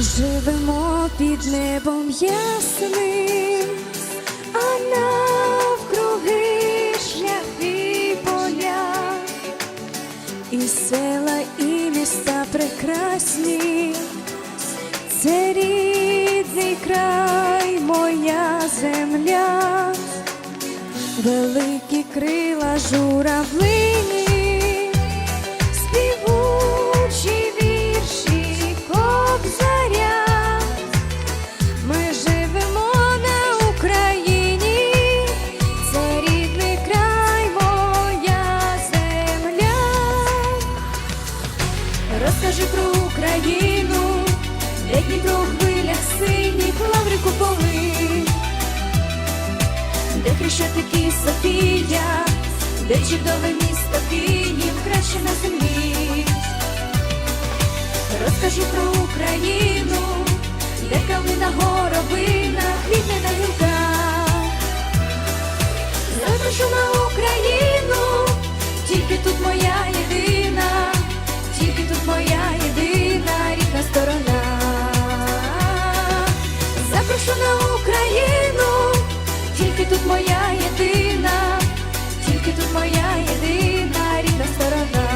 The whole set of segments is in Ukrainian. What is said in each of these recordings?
Живемо під небом ясним, а навкруги шляхи поля, і села, і міста прекрасні, це рідний край, моя земля, великі крила журавлині, Хрещатики Софія, де чудове місто Київ, краще на землі. Розкажи про Україну, де калина горобина, квітне на гілках. Запишу на Україну, тільки тут моя єдина, тільки тут моя єдина рідна сторона. Запрошу на Україну, тут моя єдина, тільки тут моя єдина рідна сторона.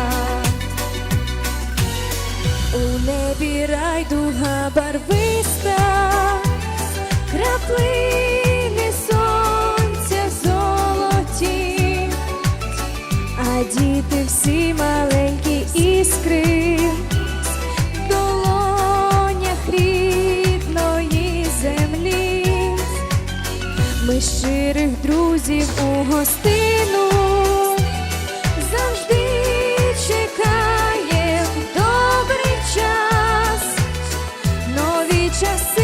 У небі райдуга барвиста, краплини сонця золоті, а діти всі щирих друзів у гостину завжди чекає добрий час, нові часи.